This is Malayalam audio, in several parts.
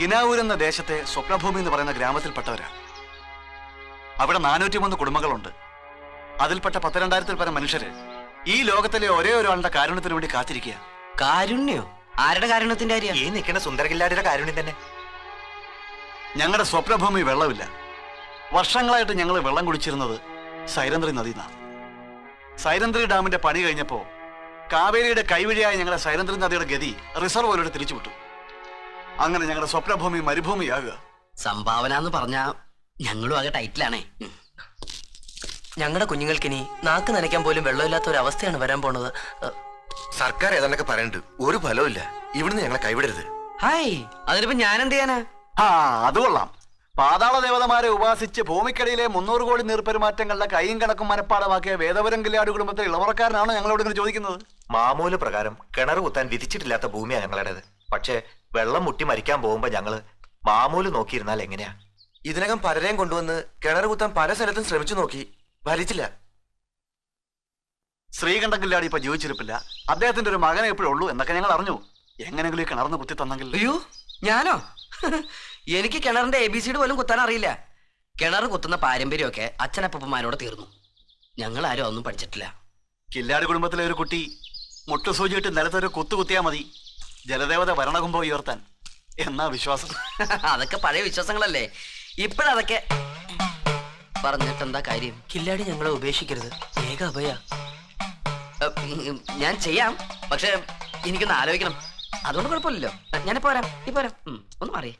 കിനാവൂർ എന്ന ദേശത്തെ സ്വപ്നഭൂമി എന്ന് പറയുന്ന ഗ്രാമത്തിൽപ്പെട്ടവരാ. അവിടെ നാനൂറ്റി മൂന്ന് കുടുംബങ്ങളുണ്ട്. അതിൽപ്പെട്ട പത്തിരണ്ടായിരത്തിൽ പരം മനുഷ്യര് ഈ ലോകത്തിലെ ഒരേ ഒരാളുടെ കാരുണ്യത്തിന് വേണ്ടി കാത്തിരിക്കുക കാരുണ്യോ? ആരുടെ കാരുണ്യത്തിന്റെ കാര്യം? ഈ നിൽക്കുന്ന സുന്ദരകില്ലാടിയുടെ കാരുണ്യം തന്നെ. ഞങ്ങളുടെ സ്വപ്നഭൂമി വെള്ളമില്ല. വർഷങ്ങളായിട്ട് ഞങ്ങൾ വെള്ളം കുടിച്ചിരുന്നത് സൈരന്ത്രി നദിന്നാണ് സൈരന്ദ്രി ഡാമിന്റെ പണി കഴിഞ്ഞപ്പോ കാവേരിയുടെ കൈവഴിയായ ഞങ്ങളുടെ സൈരന്ദ്രി നദിയുടെ ഗതി റിസർവോയിലൂടെ തിരിച്ചുവിട്ടു. അങ്ങനെ ഞങ്ങളുടെ സ്വപ്നഭൂമി മരുഭൂമിയാകുക. സംഭാവന എന്ന് പറഞ്ഞാ ഞങ്ങളും ആകെ ടൈറ്റിലാണേ. ഞങ്ങളുടെ കുഞ്ഞുങ്ങൾക്ക് ഇനി നാക്ക് നനയ്ക്കാൻ പോലും വെള്ളമില്ലാത്ത ഒരു അവസ്ഥയാണ് വരാൻ പോണത്. സർക്കാർ ഏതാണ്ടൊക്കെ പറയണ്ട്. ഒരു ഫലവും ഇവിടുന്ന് ഞങ്ങളെ കൈവിടരുത്. ഹായ്. അതിനിപ്പോ ഞാൻ എന്ത് ചെയ്യാനാ ആ അത് കൊള്ളാം. പാതാള ദേവതമാരെ ഉപാസിച്ച് ഭൂമിക്കടിയിലെ മുന്നൂറ് കോടി നീർപ്പെരുമാറ്റങ്ങളുടെ കൈയും കണക്കും മനപ്പാടമാക്കിയ വേദപുരം കില്ലാട് കുടുംബത്തിലെ ഇളവറക്കാരനാണോ ഞങ്ങളോട് ഇങ്ങനെ ചോദിക്കുന്നത്? മാമൂൽ പ്രകാരം കിണർ കുത്താൻ വിധിച്ചിട്ടില്ലാത്ത ഭൂമിയാണ് ഞങ്ങളുടേത്. പക്ഷേ വെള്ളം മുട്ടി മരിക്കാൻ പോകുമ്പോ ഞങ്ങൾ മാമൂൽ നോക്കിയിരുന്നാൽ എങ്ങനെയാ? ഇതിനകം പലരെയും കൊണ്ടുവന്ന് കിണർ കുത്താൻ പല സ്ഥലത്തും ശ്രമിച്ചു നോക്കി. ഫലിച്ചില്ല ശ്രീകണ്ഠൻ കില്ലാടി ഇപ്പൊ ജീവിച്ചിരിപ്പില്ല. അദ്ദേഹത്തിന്റെ ഒരു മകനെ എപ്പോഴും ഉള്ളൂ എന്നൊക്കെ ഞങ്ങൾ അറിഞ്ഞു. എങ്ങനെങ്കിലും ഈ കിണർന്ന് കുത്തി തന്നെങ്കിൽ. അയ്യോ ഞാനോ? എനിക്ക് കിണറിന്റെ എ ബി സിഡ് പോലും കുത്താൻ അറിയില്ല. കിണർ കുത്തുന്ന പാരമ്പര്യമൊക്കെ അച്ഛനപ്പന്മാരോട് തീർന്നു. ഞങ്ങൾ ആരും ഒന്നും പഠിച്ചിട്ടില്ല. കില്ലാടി കുടുംബത്തിലെ ഒരു കുട്ടി മുട്ടുസൂചിയിട്ട് നിലത്തൊരു കുത്തു കുത്തിയാ മതി. ജലദേവത ഭരണകുംഭം ഉയർത്താൻ. എന്നാ വിശ്വാസം? അതൊക്കെ പഴയ വിശ്വാസങ്ങളല്ലേ. ഇപ്പോഴതൊക്കെ പറഞ്ഞിട്ട് എന്താ കാര്യം? കില്ലാടി ഞങ്ങളെ ഉപേക്ഷിക്കരുത്. ഏക അഭയ. ഞാൻ ചെയ്യാം. പക്ഷെ എനിക്കൊന്ന് ആലോചിക്കണം. അതുകൊണ്ട് കുഴപ്പമില്ലല്ലോ. ഞാനിപ്പോ വരാം. ഇപ്പൊ വരാം. ഒന്ന് മാറി.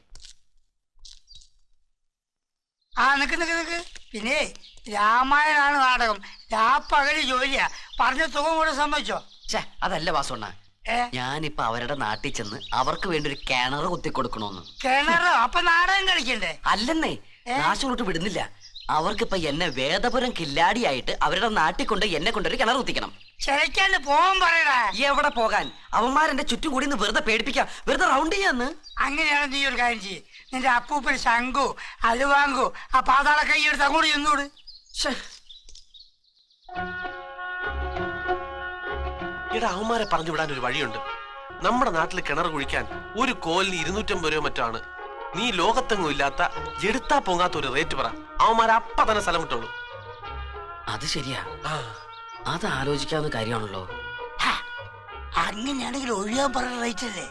ആ നിക്ക് നിക്ക് നിക്ക്. പിന്നെ രാമായണാണ് നാടകം. രാപ്പകൽ ജോലിയാ. പറഞ്ഞ തുക കൂടെ സമ്മതിച്ചോ? ഛേ അതല്ല വാസുണ്ണ ഞാനിപ്പോ അവരുടെ നാട്ടിൽ ചെന്ന് അവർക്ക് വേണ്ടി ഒരു കിണർ കുത്തി കൊടുക്കണോന്ന്. കിണറോ? അപ്പൊ നാടകം കളിക്കണ്ടേ? അല്ലെന്നേ നാശോട്ട് വിടുന്നില്ല. അവർക്കിപ്പൊ എന്നെ വേദപുരം കില്ലാടിയായിട്ട് അവരുടെ നാട്ടിൽ കൊണ്ട് എന്നെ കൊണ്ടൊരു കിണർ കുത്തിക്കണം. ചിലക്കാണ്ട് പോവാൻ പറയടാ. എവിടെ പോകാൻ? അവന്മാരെന്റെ ചുറ്റും കൂടി വെറുതെ പേടിപ്പിക്കാം. വെറുതെ റൗണ്ട് ചെയ്യാന്ന്. അങ്ങനെയാണ് നീ ഒരു കാര്യം ചെയ്യ്. നിന്റെ അപ്പൂപ്പൻ ശങ്കു അലുവാങ്കു ആ പാതാള കൈ എടുത്ത് അങ്ങോട്ട് ചെന്നൂട്. ഇവിടെ അവന്മാരെ പറഞ്ഞു വിടാൻ ഒരു വഴിയുണ്ട്. നമ്മുടെ നാട്ടിൽ കിണർ കുഴിക്കാൻ ഒരു കോലിന് ഇരുന്നൂറ്റമ്പത് രൂപ മറ്റാണ്. നീ ലോകത്തെങ്ങും ഇല്ലാത്ത എടുത്താ പൊങ്ങാത്ത ഒരു റേറ്റ് പറ. അവന്മാരെ അപ്പ തന്നെ സ്ഥലം വിട്ടോളൂ. അത് ശരിയാ. ആ. അത് ആലോചിക്കാവുന്ന കാര്യമാണല്ലോ. അങ്ങനെയാണെങ്കിൽ ഒഴിയാൻ പറഞ്ഞ റേറ്റ് അല്ലേ.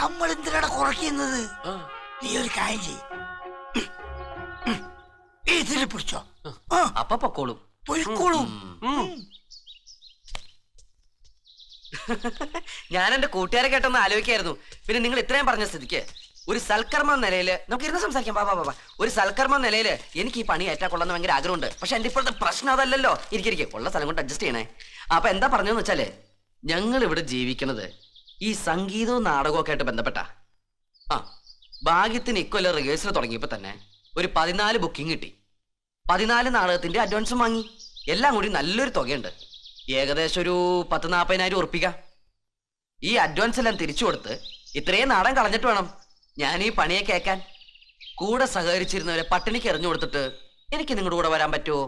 നമ്മൾ എന്തിനാണ് കുറയ്ക്കുന്നത്. നീ ഒരു കാര്യം ചെയ്യും. ഇതിൽ പിടിച്ചോ. അപ്പൊ പൊക്കോളും. പൊയ്ക്കോളും. ഞാൻ എന്റെ കൂട്ടുകാരെ കേട്ടൊന്ന് ആലോചിക്കായിരുന്നു. പിന്നെ നിങ്ങൾ ഇത്രയും പറഞ്ഞ സ്ഥിതിക്ക് ഒരു സൽക്കർമ്മ നിലയിൽ നമുക്ക് ഇരുന്ന് സംസാരിക്കാം ബാബാ ബാബാ ഒരു സൽക്കർമ്മ നിലയിൽ എനിക്ക് ഈ പണി ഏറ്റാ കൊള്ളാന്ന് ഭയങ്കര ആഗ്രഹമുണ്ട്. പക്ഷെ എന്റെ ഇപ്പോഴത്തെ പ്രശ്നം അതല്ലല്ലോ. ഇരിക്കിരിക്കെ ഉള്ള സ്ഥലം കൊണ്ട് അഡ്ജസ്റ്റ് ചെയ്യണേ. അപ്പൊ എന്താ പറഞ്ഞെന്ന് വെച്ചാൽ ഞങ്ങൾ ഇവിടെ ജീവിക്കുന്നത് ഈ സംഗീതവും നാടകവും ഒക്കെ ആയിട്ട് ബന്ധപ്പെട്ട ആ ഭാഗ്യത്തിന് ഇക്കൊല്ലം റിഹേഴ്സൽ തുടങ്ങിയപ്പോ തന്നെ ഒരു പതിനാല് ബുക്കിംഗ് കിട്ടി. പതിനാല് നാടകത്തിന്റെ അഡ്വാൻസും വാങ്ങി. എല്ലാം കൂടി നല്ലൊരു തുകയുണ്ട്. ഏകദേശം ഒരു പത്ത് നാൽപ്പതിനായിരം ഉറപ്പിക്കാം ഈ അഡ്വാൻസ് എല്ലാം തിരിച്ചു കൊടുത്ത് ഇത്രയും നാടൻ കളഞ്ഞിട്ട് വേണം ഞാൻ ഈ പണിയെ കേൾക്കാൻ കൂടെ സഹകരിച്ചിരുന്നവരെ പട്ടിണിക്ക് എറിഞ്ഞു കൊടുത്തിട്ട് എനിക്ക് നിങ്ങളുടെ കൂടെ വരാൻ പറ്റുമോ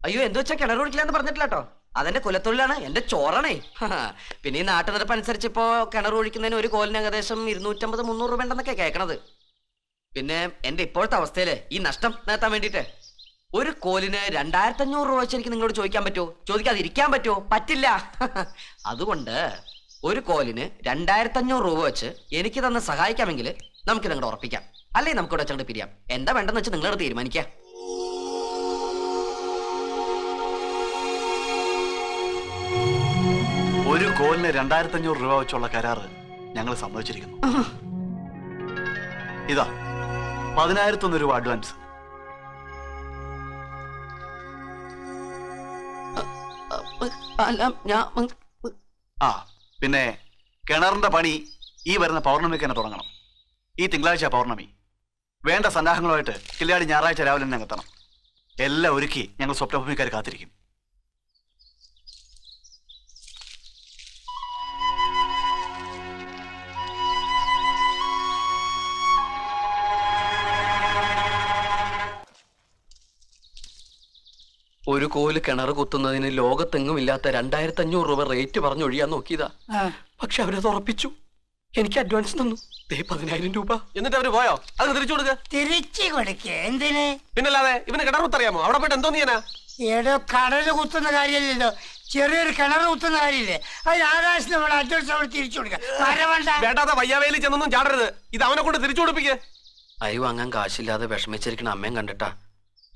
അയ്യോ എന്ത് വെച്ചാൽ കിണർ കുടിക്കില്ല എന്ന് പറഞ്ഞിട്ടില്ല കേട്ടോ അതെന്റെ കുലത്തൊഴിലാണ് എന്റെ ചോറണേ. പിന്നെ ഈ നാട്ടുനിരപ്പ് അനുസരിച്ച് ഇപ്പോ കിണർ ഒഴിക്കുന്നതിന് ഒരു കോലിന് ഏകദേശം ഇരുന്നൂറ്റമ്പത് മുന്നൂറ് രൂപ ഉണ്ടെന്നൊക്കെ കേൾക്കണത് പിന്നെ എന്റെ ഇപ്പോഴത്തെ അവസ്ഥയിൽ ഈ നഷ്ടം നേത്താൻ വേണ്ടിയിട്ട് ഒരു കോലിന് രണ്ടായിരത്തി അഞ്ഞൂറ് രൂപ വെച്ച് എനിക്ക് നിങ്ങളോട് ചോദിക്കാൻ പറ്റുമോ? ചോദിക്കാതിരിക്കാൻ പറ്റുമോ? പറ്റില്ല. അതുകൊണ്ട് ഒരു കോലിന് രണ്ടായിരത്തി അഞ്ഞൂറ് രൂപ വെച്ച് എനിക്ക് തന്നെ സഹായിക്കാമെങ്കിൽ നമുക്ക് നിങ്ങളുടെ ഉറപ്പിക്കാം. അല്ലേ നമുക്ക് ഇവിടെ വെച്ചങ്ങോട്ട് പിരിയാം. എന്താ വേണ്ടെന്ന് വെച്ച് നിങ്ങളോട് തീരുമാനിക്കാം ഒരു കോലിന് രണ്ടായിരത്തി അഞ്ഞൂറ് രൂപ വെച്ചുള്ള കരാറ് ഞങ്ങൾ സമ്മതിച്ചിരിക്കുന്നു. ഇതാ പതിനായിരത്തൊന്ന് രൂപ അഡ്വാൻസ് ഞാൻ ആ പിന്നെ കിണറിന്റെ പണി ഈ വരുന്ന പൗർണമിക്ക് തന്നെ തുടങ്ങണം. ഈ തിങ്കളാഴ്ച പൗർണമി. വേണ്ട സന്നാഹങ്ങളുമായിട്ട് കില്ലാടി ഞായറാഴ്ച രാവിലെ തന്നെ എത്തണം. എല്ലാം ഒരുക്കി ഞങ്ങൾ സ്വപ്നഭൂമിക്കാർ കാത്തിരിക്കും. ഒരു കോൽ കിണർ കുത്തുന്നതിന് ലോകത്തെങ്ങും ഇല്ലാത്ത രണ്ടായിരത്തി അഞ്ഞൂറ് രൂപ റേറ്റ് പറഞ്ഞൊഴിയാൻ നോക്കിയതാ. പക്ഷെ അവരത് ഉറപ്പിച്ചു. എനിക്ക് അഡ്വാൻസ് തന്നു. ദേ പതിനായിരം രൂപ. എന്നിട്ട് അവർ പോയോ? അത് തിരിച്ചു കൊടുക്ക. തിരിച്ചു കൊടുക്ക. എന്തിന്? പിന്നല്ലാതെ ഇവന് കിണർ കുത്തറിയാമോ? അവിടെ പോയിട്ട് എന്തോ നീയാ ഏടോ കടൽ കുത്തുന്ന കാര്യമില്ലല്ലോ. ചെറിയൊരു കിണർ കുത്തുന്ന കാര്യമില്ലേ? അത് ആകാശം നമ്മൾ അഡ്വാൻസ് അവിടെ തിരിച്ചു കൊടുക്കാം. വേണ്ടാതെ വയ്യാവേലി ചെന്നൊന്നും ചാടരുത്. ഇത് അവനെ കൊണ്ട് തിരിച്ചു കൊടുപ്പിക്കേ. അരി വാങ്ങാൻ കാശില്ലാതെ വിഷമിച്ചിരിക്കണ അമ്മയും കണ്ടിട്ടാ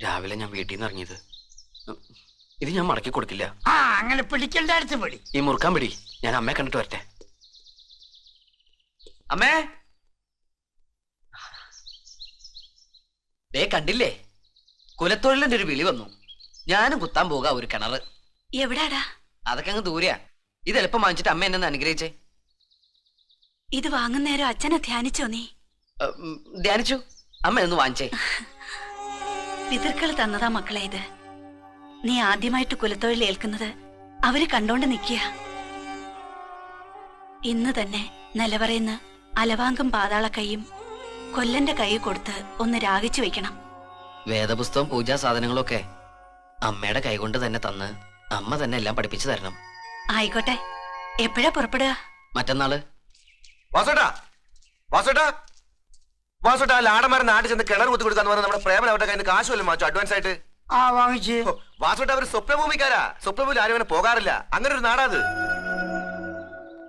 രാവിലെ ഞാൻ വീട്ടിൽ നിന്ന് ഇറങ്ങിയത്. ഇത് ഞാൻ മടക്കി കൊടുക്കില്ല. ആ അങ്ങനെ പിടിക്കണ്ടടുത്ത് പിടി. ഈ മുറുക്കാൻ പിടി. ഞാൻ അമ്മയെ കണ്ടിട്ട് വരട്ടെ. അമ്മേ. ദേ കണ്ടില്ലേ? കുലത്തൊഴിലിന്റെ ഒരു വിളി വന്നു. ഞാനും കുത്താൻ പോകാ ഒരു കിണറ്. എവിടാടാ? അതൊക്കെ അങ്ങ് ദൂരെയാ. ഇത് എളുപ്പം വാങ്ങിച്ചിട്ട് അമ്മ എന്നെ അനുഗ്രഹിച്ചേ. ഇത് വാങ്ങുന്നേരം അച്ഛനെ ധ്യാനിച്ചോ നീ? ധ്യാനിച്ചു. അമ്മ എന്ന് വാങ്ങിച്ചേ. പിതൃക്കൾ തന്നതാ മക്കളെ ഇത്. നീ ആദ്യമായിട്ട് കുലത്തൊഴിൽ ഏൽക്കുന്നത് അവർ കണ്ടോണ്ട് നിക്കുക ഇന്ന് തന്നെ നിലവറയുന്ന അലവാങ്കം പാതാള കൈയും കൊല്ലന്റെ കൈ കൊടുത്ത് ഒന്ന് രാഗിച്ചു വെക്കണം. വേദപുസ്തകം പൂജാ സാധനങ്ങളൊക്കെ അമ്മയുടെ കൈകൊണ്ട് തന്നെ തന്ന് അമ്മ തന്നെ എല്ലാം പഠിപ്പിച്ചു തരണം. ആയിക്കോട്ടെ. എപ്പോഴാ പുറപ്പെടുക? മറ്റന്നാൾ. വാസോട്ടാ വാസോട്ടാ വാസോട്ടാ ലാടന്മാരെ നാട്ടിൽ ചെന്ന് കിണർ കുത്തി കൊടുക്കാന്ന് പറഞ്ഞാൽ നമ്മുടെ പ്രേമൻ അവരുടെ കയ്യിൽ നിന്ന് കാശ് വല്ലതും മാറ്റോ അഡ്വാൻസ് ആയിട്ട്? ആ വാങ്ങിച്ച്. വാസോട്ടാ അവർ സ്വപ്നഭൂമിക്കാരാ. സ്വപ്നഭൂമിയിൽ ആരും അങ്ങനെ പോകാറില്ല. അങ്ങനെ ഒരു നാടാത്.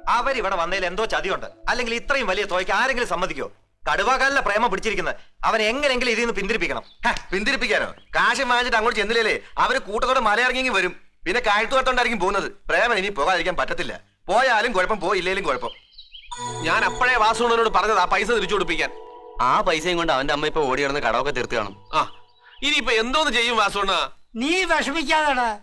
അവരിവിടെ വന്നതിൽ എന്തോ ചതിയുണ്ട്. അല്ലെങ്കിൽ ഇത്രയും വലിയ തുകയ്ക്ക് ആരെങ്കിലും സമ്മതിക്കോ കടുവാകാലിലെ പ്രേമം പിടിച്ചിരിക്കുന്നത്. അവൻ എങ്ങനെയെങ്കിലും ഇതിൽ നിന്ന് പിന്തിരിപ്പിക്കണം. പിന്തിരിപ്പിക്കാനോ? കാശ് വാങ്ങിച്ചിട്ട് അങ്ങോട്ട് ചെന്നില്ലേ അവർ കൂട്ടത്തോടെ മലയിറങ്ങി വരും. പിന്നെ കാഴ്ത്തുകത്തോണ്ടായിരിക്കും പോകുന്നത്. പ്രേമൻ ഇനി പോകാതിരിക്കാൻ പറ്റത്തില്ല. പോയാലും കുഴപ്പം പോയില്ലേലും കുഴപ്പം. ഞാൻ അപ്പോഴേ വാസുണ്ണനോട് പറഞ്ഞത് ആ പൈസ തിരിച്ചു കൊടുപ്പിക്കാൻ. ആ പൈസയും കൊണ്ട് അവന്റെ അമ്മ ഇപ്പൊ ഓടി കിടന്ന് കടമൊക്കെ തീർത്ത് കാണും. ആ ഇനിയിപ്പൊ എന്തോന്ന് ചെയ്യും വാസുണ്ണ നീ വിഷമിക്കാതെടാ.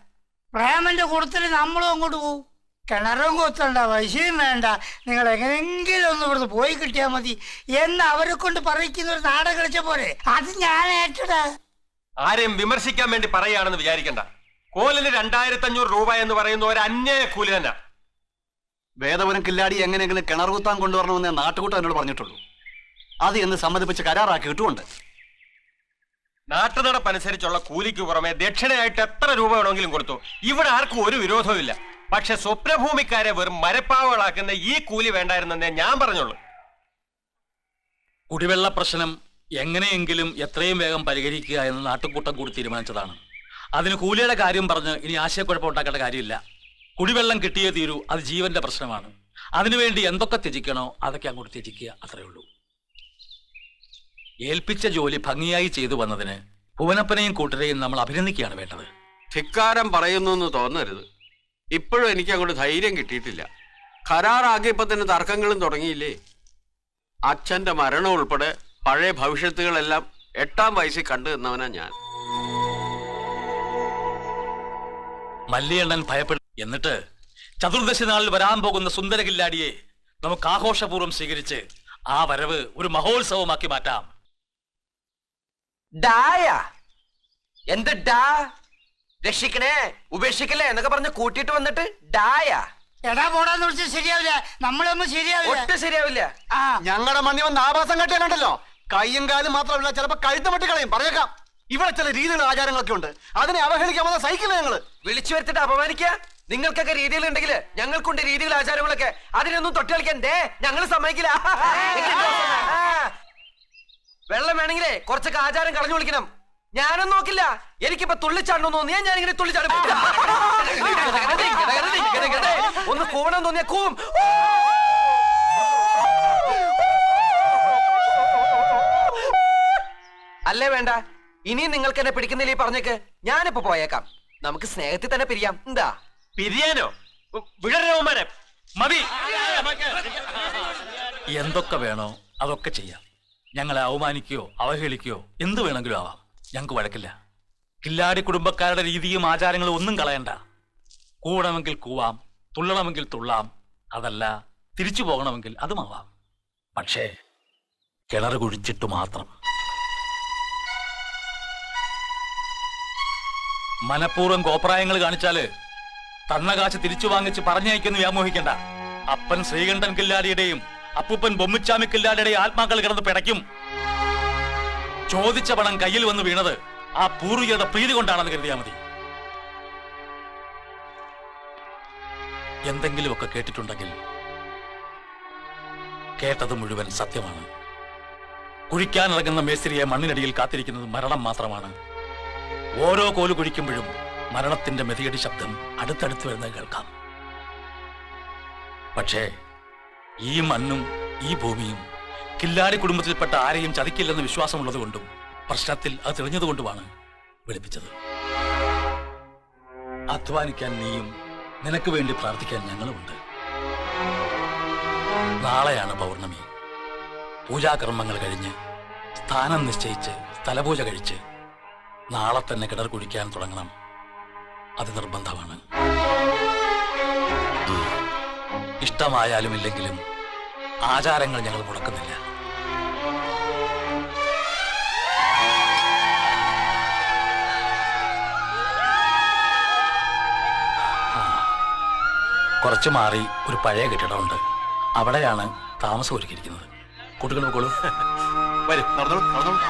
പ്രേമന്റെ കൂട്ടത്തിൽ നമ്മളും അങ്ങോട്ട് പോവും. കിണറും കൊത്തണ്ട പൈസയും വേണ്ട. നിങ്ങൾ എങ്ങനെയെങ്കിലും ഒന്ന് ഇവിടുന്ന് പോയി കിട്ടിയാൽ മതി. എന്ന് അവരെ കൊണ്ട് പറയിക്കുന്ന ഒരു നാടകം കളിച്ച പോലെ. അത് ഞാൻ ഏറ്റടാ. ആരെയും വിമർശിക്കാൻ വേണ്ടി പറയുകയാണെന്ന് വിചാരിക്കണ്ട. കോലിന് രണ്ടായിരത്തി അഞ്ഞൂറ് രൂപ എന്ന് പറയുന്ന ഒരു അന്യായ കൂലി തന്നെ. വേദപുരം കില്ലാടി എങ്ങനെയെങ്കിലും കിണർ കുത്താൻ കൊണ്ടുവരണമെന്ന് നാട്ടുകൂട്ടം എന്നോട് പറഞ്ഞിട്ടുള്ളൂ. അത് എന്ന് സമ്മതിപ്പിച്ച് കരാറാക്കി ഇട്ടുമുണ്ട് നാട്ടുനടപ്പനുസരിച്ചുള്ള കൂലിക്ക് പുറമെ ദക്ഷിണയായിട്ട് എത്ര രൂപ വേണമെങ്കിലും കൊടുത്തു. ഇവിടെ ആർക്കും ഒരു വിരോധവും ഇല്ല. പക്ഷെ സ്വപ്നഭൂമിക്കാരെ വെറും മരപ്പാവകളാക്കുന്ന ഈ കൂലി വേണ്ടായിരുന്നെന്നേ ഞാൻ പറഞ്ഞുള്ളൂ. കുടിവെള്ള പ്രശ്നം എങ്ങനെയെങ്കിലും എത്രയും വേഗം പരിഹരിക്കുക എന്ന് നാട്ടുകൂട്ടം കൂടി തീരുമാനിച്ചതാണ്. അതിന് കൂലിയുടെ കാര്യം പറഞ്ഞ് ഇനി ആശയക്കുഴപ്പം ഉണ്ടാക്കേണ്ട കാര്യമില്ല. കുടിവെള്ളം കിട്ടിയേ തീരൂ അത് ജീവന്റെ പ്രശ്നമാണ്. അതിനുവേണ്ടി എന്തൊക്കെ ത്യജിക്കണോ അതൊക്കെ അങ്ങോട്ട് ത്യജിക്കുക അത്രേ ഉള്ളൂ. ഏൽപ്പിച്ച ജോലി ഭംഗിയായി ചെയ്തു വന്നതിന് ഭുവനപ്പനെയും കൂട്ടരെയും നമ്മൾ അഭിനന്ദിക്കുകയാണ് വേണ്ടത്. ധിക്കാരം പറയുന്നു എന്ന് തോന്നരുത്. ഇപ്പോഴും എനിക്ക് അങ്ങോട്ട് ധൈര്യം കിട്ടിയിട്ടില്ല. കരാറാകിയപ്പോ തന്നെ തർക്കങ്ങളും തുടങ്ങിയില്ലേ? അച്ഛന്റെ മരണം ഉൾപ്പെടെ പഴയ ഭവിഷ്യത്തുകളെല്ലാം എട്ടാം വയസ്സിൽ കണ്ടു നിന്നവനാ ഞാൻ. മല്ലിയണ്ണൻ ഭയപ്പെടും എന്നിട്ട് ചതുർദശി നാളിൽ വരാൻ പോകുന്ന സുന്ദര കില്ലാടിയെ നമുക്ക് ആഘോഷപൂർവം സ്വീകരിച്ച് ആ വരവ് ഒരു മഹോത്സവമാക്കി മാറ്റാം. ഡായ. എന്ത് ഡാ? രക്ഷിക്കണേ ഉപേക്ഷിക്കല്ലേ? എന്നൊക്കെ പറഞ്ഞ് കൂട്ടിട്ട് വന്നിട്ട് ഡായ. എടാ പോടാന്ന് വിളിച്ച് ശരിയാവില്ല. നമ്മളൊന്നും ശരിയാവില്ല. ഒട്ടും ശരിയാവില്ല. ആ. ഞങ്ങളുടെ മണ്ണി വന്ന് ആഭാസം കെട്ടിയാലുണ്ടല്ലോ. കയ്യും കാലും മാത്രമല്ല ചിലപ്പോ കഴുത്ത് വെട്ടിക്കളയും. പറഞ്ഞേക്കാം. ഇവിടെ ചില രീതികളും ആചാരങ്ങളൊക്കെ ഉണ്ട്. അതിനെ അവഹേളിക്കാൻ വന്ന സഹിക്കില്ല ഞങ്ങൾ. വിളിച്ചു വരുത്തിട്ട് അപമാനിക്ക? നിങ്ങൾക്കൊക്കെ രീതികളുണ്ടെങ്കിൽ ഞങ്ങൾക്കുണ്ട് രീതികൾ ആചാരങ്ങളൊക്കെ. അതിനൊന്നും തൊട്ട് കളിക്കാൻ ദേ ഞങ്ങൾ സമ്മതിക്കില്ല. ആ. വെള്ളം വേണമെങ്കിലേ കുറച്ചൊക്കെ ആചാരം കളഞ്ഞു വിളിക്കണം. ഞാനൊന്നും നോക്കില്ല. എനിക്കിപ്പോ തുള്ളിച്ചാടണം തോന്നിയാ ഞാൻ ഇങ്ങനെ തുള്ളിച്ചാടും. ഒന്ന് കൂവണം തോന്നിയ കൂവും. അല്ലേ വേണ്ട. ഇനിയും നിങ്ങൾക്ക് എന്നെ പിടിക്കുന്നില്ല ഈ പറഞ്ഞേക്ക്? ഞാനിപ്പോ പോയേക്കാം. നമുക്ക് സ്നേഹത്തിൽ തന്നെ പിരിയാം. എന്താ? പിരിയാനോ? വിടരോമാരെ മതി. എന്തൊക്കെ വേണോ അതൊക്കെ ചെയ്യാം. ഞങ്ങളെ അവമാനിക്കുകയോ അവഹേളിക്കുകയോ എന്ത് വേണമെങ്കിലും ആവാം. ഞങ്ങൾക്ക് വഴക്കില്ല. കില്ലാടി കുടുംബക്കാരുടെ രീതിയും ആചാരങ്ങളും ഒന്നും കളയണ്ട. കൂടണമെങ്കിൽ കൂവാം തുള്ളണമെങ്കിൽ തുള്ളാം അതല്ല തിരിച്ചു പോകണമെങ്കിൽ അതുമാവാം. പക്ഷേ കിണർ കുഴിച്ചിട്ട് മാത്രം. മനഃപൂർവം കോപ്രായങ്ങൾ കാണിച്ചാൽ തണ്ണകാശ് തിരിച്ചു വാങ്ങിച്ച് പറഞ്ഞയക്കുന്നു വ്യാമോഹിക്കണ്ട. അപ്പൻ ശ്രീകണ്ഠൻ കില്ലാടിയുടെയും അപ്പൂപ്പൻ ബൊമ്മിച്ചാമി കില്ലാടിയുടെയും ആത്മാക്കൾ കിടന്ന് പിടയ്ക്കും. ചോദിച്ച പണം കയ്യിൽ വന്ന് വീണത് ആ പൂർവികരുടെ പ്രീതി കൊണ്ടാണെന്ന് കരുതിയാ മതി. എന്തെങ്കിലുമൊക്കെ കേട്ടിട്ടുണ്ടെങ്കിൽ കേട്ടത് മുഴുവൻ സത്യമാണ്. കുഴിക്കാനിറങ്ങുന്ന മേസ്ത്രിയെ മണ്ണിനടിയിൽ കാത്തിരിക്കുന്നത് മരണം മാത്രമാണ്. ഓരോ കോൽ കുഴിക്കുമ്പോഴും മരണത്തിന്റെ മെതിയടി ശബ്ദം അടുത്തടുത്ത് വരുന്നത് കേൾക്കാം. പക്ഷേ ഈ മണ്ണും ഈ ഭൂമിയും കില്ലാരി കുടുംബത്തിൽപ്പെട്ട ആരെയും ചതിക്കില്ലെന്ന് വിശ്വാസമുള്ളതുകൊണ്ടും പ്രശ്നത്തിൽ അത് തെളിഞ്ഞതുകൊണ്ടുമാണ് വിളിപ്പിച്ചത്. അധ്വാനിക്കാൻ നീയും നിനക്ക് വേണ്ടി പ്രാർത്ഥിക്കാൻ ഞങ്ങളുമുണ്ട്. നാളെയാണ് പൗർണമി. പൂജാകർമ്മങ്ങൾ കഴിഞ്ഞ് സ്ഥാനം നിശ്ചയിച്ച് സ്ഥലപൂജ കഴിച്ച് നാളെ തന്നെ കിണർ കുഴിക്കാൻ തുടങ്ങണം. അത് നിർബന്ധമാണ്. ഇഷ്ടമായാലും ഇല്ലെങ്കിലും ആചാരങ്ങൾ ഞങ്ങൾ മുടക്കുന്നില്ല. കുറച്ചു മാറി ഒരു പഴയ കെട്ടിടമുണ്ട്. അവിടെയാണ് താമസം ഒരുക്കിയിരിക്കുന്നത്. കുട്ടികൾ പോയിക്കോളൂ വരും നടന്നോളൂ നടന്നോളൂ.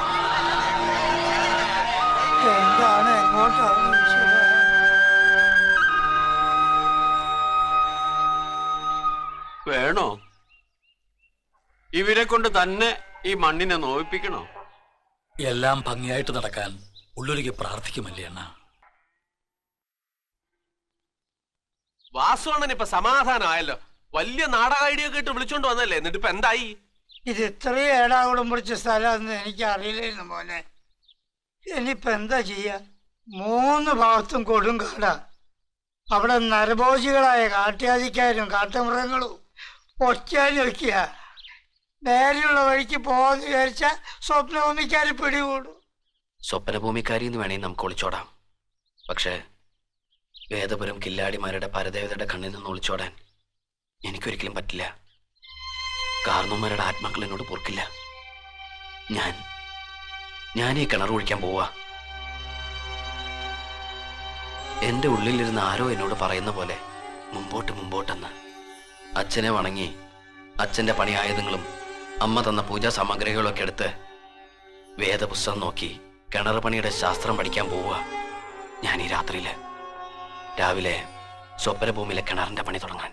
എന്താണ് എങ്ങോട്ടാണ് വേണോ? ഇവരെ കൊണ്ട് തന്നെ ഈ മണ്ണിനെ നോവിപ്പിക്കണോ? എല്ലാം ഭംഗിയായിട്ട് നടക്കാൻ ഉള്ളൊരുക്കി പ്രാർത്ഥിക്കുമല്ലേ അണ്ണ? വാസുവണ്ണൻ ഇപ്പൊ സമാധാനമായല്ലോ. വലിയ നാടക ഐഡിയ കേട്ട് ഇട്ട് വിളിച്ചോണ്ട് വന്നല്ലേ? എന്നിട്ട് ഇപ്പൊ എന്തായി? ഇത് ഇത്രയും ഏടാകുളം പിടിച്ച സ്ഥലമാണെന്ന് എനിക്ക് അറിയില്ലായിരുന്നു പോലെ ഇനിയിപ്പോ എന്താ ചെയ്യ? മൂന്ന് ഭാഗത്തും കൊടുങ്കാടാ. അവിടെ നരഭോജികളായ കാട്ടുജാതിക്കാരും കാട്ടുമൃഗങ്ങളും. ഒറ്റയാനും നോക്കിയ നേരെയുള്ള വഴിക്ക് പോകാന്ന് വിചാരിച്ച സ്വപ്നഭൂമിക്കാരി പിടികൂടും. സ്വപ്നഭൂമിക്കാരി എന്ന് വേണേ നമുക്ക് ഒളിച്ചോടാം. പക്ഷേ വേദപുരം കില്ലാടിമാരുടെ പരദേവതയുടെ കണ്ണിൽ നിന്ന് ഒളിച്ചോടാൻ എനിക്കൊരിക്കലും പറ്റില്ല. കാർന്നോമാരുടെ ആത്മാക്കൾ എന്നോട് പൊറുക്കില്ല. ഞാൻ ഞാൻ ഈ കിണർ ഒഴിക്കാൻ പോവാ. എന്റെ ഉള്ളിലിരുന്ന് ആരോ എന്നോട് പറയുന്ന പോലെ മുമ്പോട്ട് മുമ്പോട്ടെന്ന്. അച്ഛനെ വണങ്ങി അച്ഛന്റെ പണി ആയുധങ്ങളും അമ്മ തന്ന പൂജാ സാമഗ്രികളൊക്കെ എടുത്ത് വേദപുസ്തകം നോക്കി കിണർ പണിയുടെ ശാസ്ത്രം പഠിക്കാൻ പോവുക. ഞാൻ ഈ രാത്രിയിൽ രാവിലെ സ്വപ്നഭൂമിയിലെ കിണറിന്റെ പണി തുടങ്ങാൻ.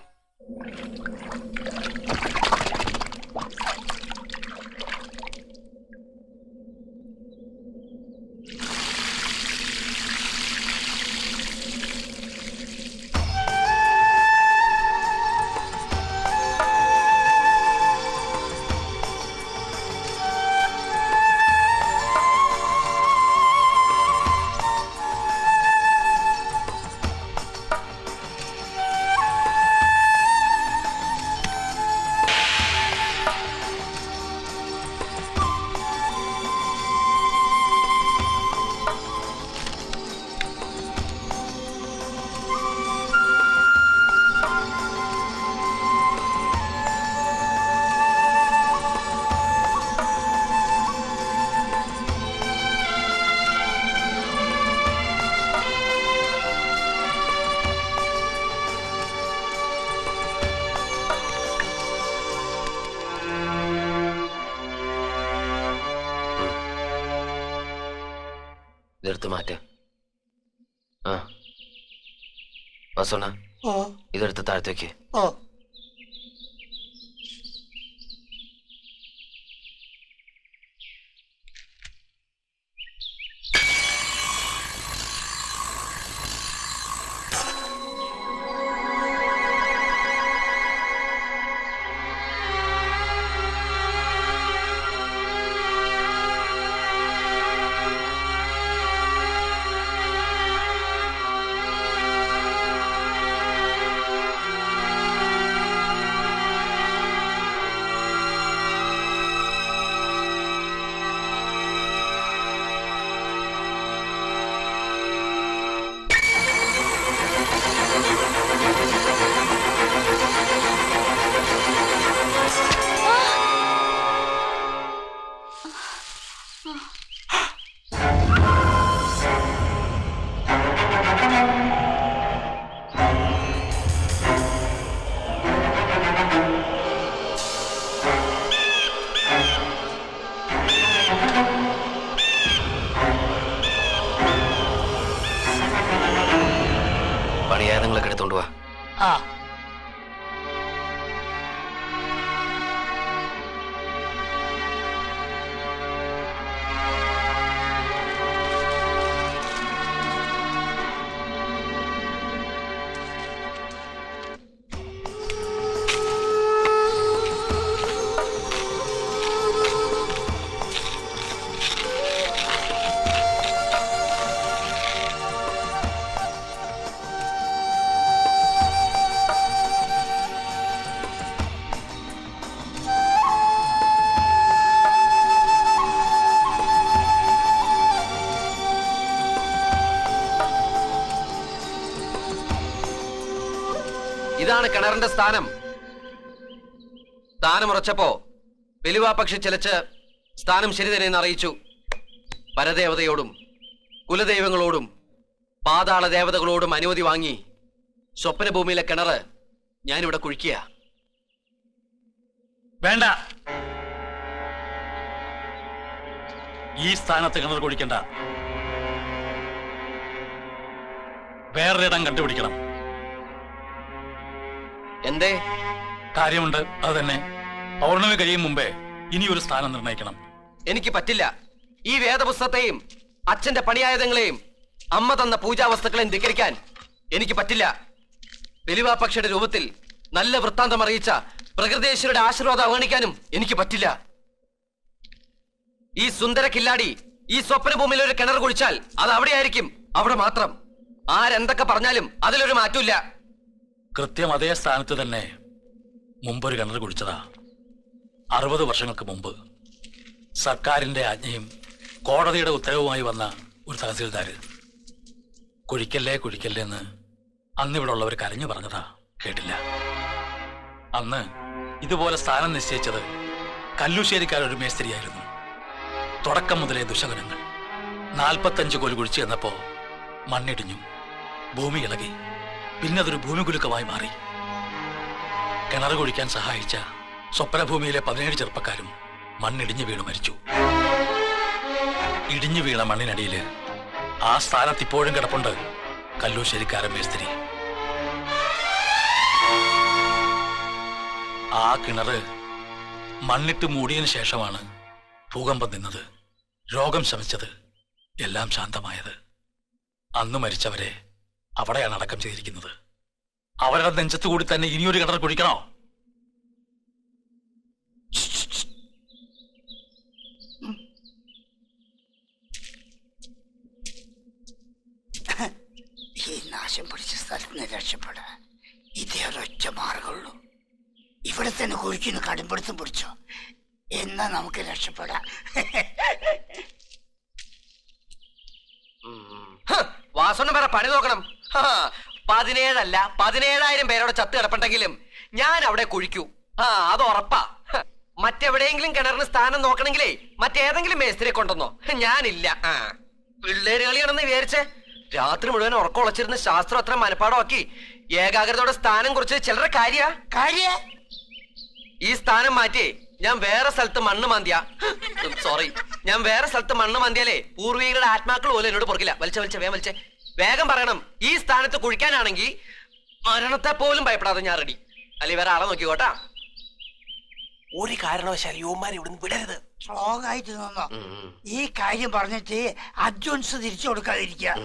മാറ്റ്. ആ. വസോണ ഇതെടുത്ത് താഴ്ത്തേക്ക്. ഓ പണിയായുധങ്ങളൊക്കെ എടുത്തോണ്ട് വാ. കിണറിന്റെ സ്ഥാനം. സ്ഥാനം ഉറച്ചപ്പോ വെലുവാ പക്ഷി ചിലച്ച് സ്ഥാനം ശരി തന്നെയെന്ന് അറിയിച്ചു. പരദേവതയോടും കുലദൈവങ്ങളോടും പാതാള ദേവതകളോടും അനുമതി വാങ്ങി സ്വപ്നഭൂമിയിലെ കിണറ് ഞാനിവിടെ കുഴിക്കുക. വേണ്ട. ഈ സ്ഥാനത്ത് കിണർ കുഴിക്കണ്ട. വേറൊരിടം കണ്ടുപിടിക്കണം. എന്തേ? കാര്യമുണ്ട് അത് തന്നെ പൗർണമി കഴിയും മുമ്പേ ഇനി ഒരു സ്ഥാനം നിർണയിക്കണം. എനിക്ക് പറ്റില്ല. ഈ വേദപുസ്തകത്തെയും അച്ഛന്റെ പണിയായുധങ്ങളെയും അമ്മ തന്ന പൂജാവസ്തുക്കളെയും ധിക്കരിക്കാൻ എനിക്ക് പറ്റില്ല. വെലിവാപക്ഷയുടെ രൂപത്തിൽ നല്ല വൃത്താന്തം അറിയിച്ച പ്രകൃതേശ്വരുടെ ആശീർവാദം അവഗണിക്കാനും എനിക്ക് പറ്റില്ല. ഈ സുന്ദര കില്ലാടി ഈ സ്വപ്നഭൂമിയിൽ ഒരു കിണർ കുഴിച്ചാൽ അത് അവിടെയായിരിക്കും. അവിടെ മാത്രം. ആരെന്തൊക്കെ പറഞ്ഞാലും അതിലൊരു മാറ്റമില്ല. കൃത്യം അതേ സ്ഥാനത്ത് തന്നെ മുമ്പൊരു കിണർ കുടിച്ചതാ അറുപത് വർഷങ്ങൾക്ക് മുമ്പ് സർക്കാരിന്റെ ആജ്ഞയും കോടതിയുടെ ഉത്തരവുമായി വന്ന ഒരു തഹസീൽദാര്. കുഴിക്കല്ലേ കുഴിക്കല്ലേ എന്ന് അന്ന് ഇവിടെ ഉള്ളവർ കരഞ്ഞു പറഞ്ഞതാ. കേട്ടില്ല. അന്ന് ഇതുപോലെ സ്ഥാനം നിശ്ചയിച്ചത് കല്ലുശ്ശേരിക്കാരൊരു മേസ്ത്രിയായിരുന്നു. തുടക്കം മുതലേ ദുശകനങ്ങൾ. നാൽപ്പത്തഞ്ച് കോൽ കുഴിച്ചു ചെന്നപ്പോ മണ്ണിടിഞ്ഞു. ഭൂമി ഇളകി. പിന്നെ അതൊരു ഭൂമികുലുക്കമായി മാറി. കിണർ കുഴിക്കാൻ സഹായിച്ച സ്വപ്നഭൂമിയിലെ പതിനേഴ് ചെറുപ്പക്കാരും മണ്ണിടിഞ്ഞു വീണ് മരിച്ചു. ഇടിഞ്ഞു വീണ മണ്ണിനടിയിൽ ആ സ്ഥാനത്ത് ഇപ്പോഴും കിടപ്പുണ്ട് കല്ലൂശ്ശേരിക്കാരൻ മേസ്തിരി. ആ കിണറ് മണ്ണിട്ട് മൂടിയതിനു ശേഷമാണ് ഭൂകമ്പം നിന്നത്. രോഗം ശമിച്ചത്. എല്ലാം ശാന്തമായത്. അന്ന് മരിച്ചവരെ അവിടെയാണ് അടക്കം ചെയ്തിരിക്കുന്നത്. അവരുടെ നെഞ്ചത്ത് കൂടി തന്നെ ഇനിയൊരു കിണർ കുടിക്കണോ ഈ നാശം പിടിച്ച സ്ഥലത്ത് നിന്ന് രക്ഷപ്പെടാൻ ഇതേ ഒരൊറ്റ മാർഗമുള്ളൂ. ഇവിടെ തന്നെ കുഴിക്കുന്ന കടുംപിടുത്തം പിടിച്ചോ. എന്നാ നമുക്ക് രക്ഷപ്പെടാം. വാസുണ്ണ വേറെ പണി നോക്കണം. പതിനേഴല്ല പതിനേഴായിരം പേരോട് ചത്ത് കിടപ്പുണ്ടെങ്കിലും ഞാൻ അവിടെ കുഴിക്കൂ. ആ അത് ഉറപ്പാ. മറ്റെവിടെയെങ്കിലും കിണറിന് സ്ഥാനം നോക്കണെങ്കിലേ മറ്റേതെങ്കിലും മേസ്ത്രി കൊണ്ടുവന്നോ. ഞാനില്ല. ആ പിള്ളേര് കളിയാണെന്ന് വിചാരിച്ചേ. രാത്രി മുഴുവൻ ഉറക്കം ഉളച്ചിരുന്ന് ശാസ്ത്രം അത്ര മനപ്പാടമാക്കി ഏകാഗ്രതയോടെ സ്ഥാനം കുറിച്ച് ചിലരുടെ കാര്യ. കാര്യ? ഈ സ്ഥാനം മാറ്റി ഞാൻ വേറെ സ്ഥലത്ത് മണ്ണ് മാന്തിയ. സോറി ഞാൻ വേറെ സ്ഥലത്ത് മണ്ണ് മാന്തിയാലേ പൂർവികളുടെ ആത്മാക്കൾ പോലും എന്നോട് പുറകില്ല വലിച്ച വലിച്ച വേ വലിച്ചേ. വേഗം പറയണം. ഈ സ്ഥാനത്ത് കുഴിക്കാനാണെങ്കിൽ മരണത്തെ പോലും ഭയപ്പെടാതെ ഞാൻ റെഡി അല്ലെ വേറെ ആളെ നോക്കിക്കോട്ടാ ഒരു കാരണവശാലും യുവമാരെ ഇവിടുന്ന് വിടരുത്. സ്ട്രോങ് ആയിട്ട് നിന്നോ. ഈ കാര്യം പറഞ്ഞിട്ട് അഡ്വാൻസ് തിരിച്ചു കൊടുക്കാതിരിക്കുക.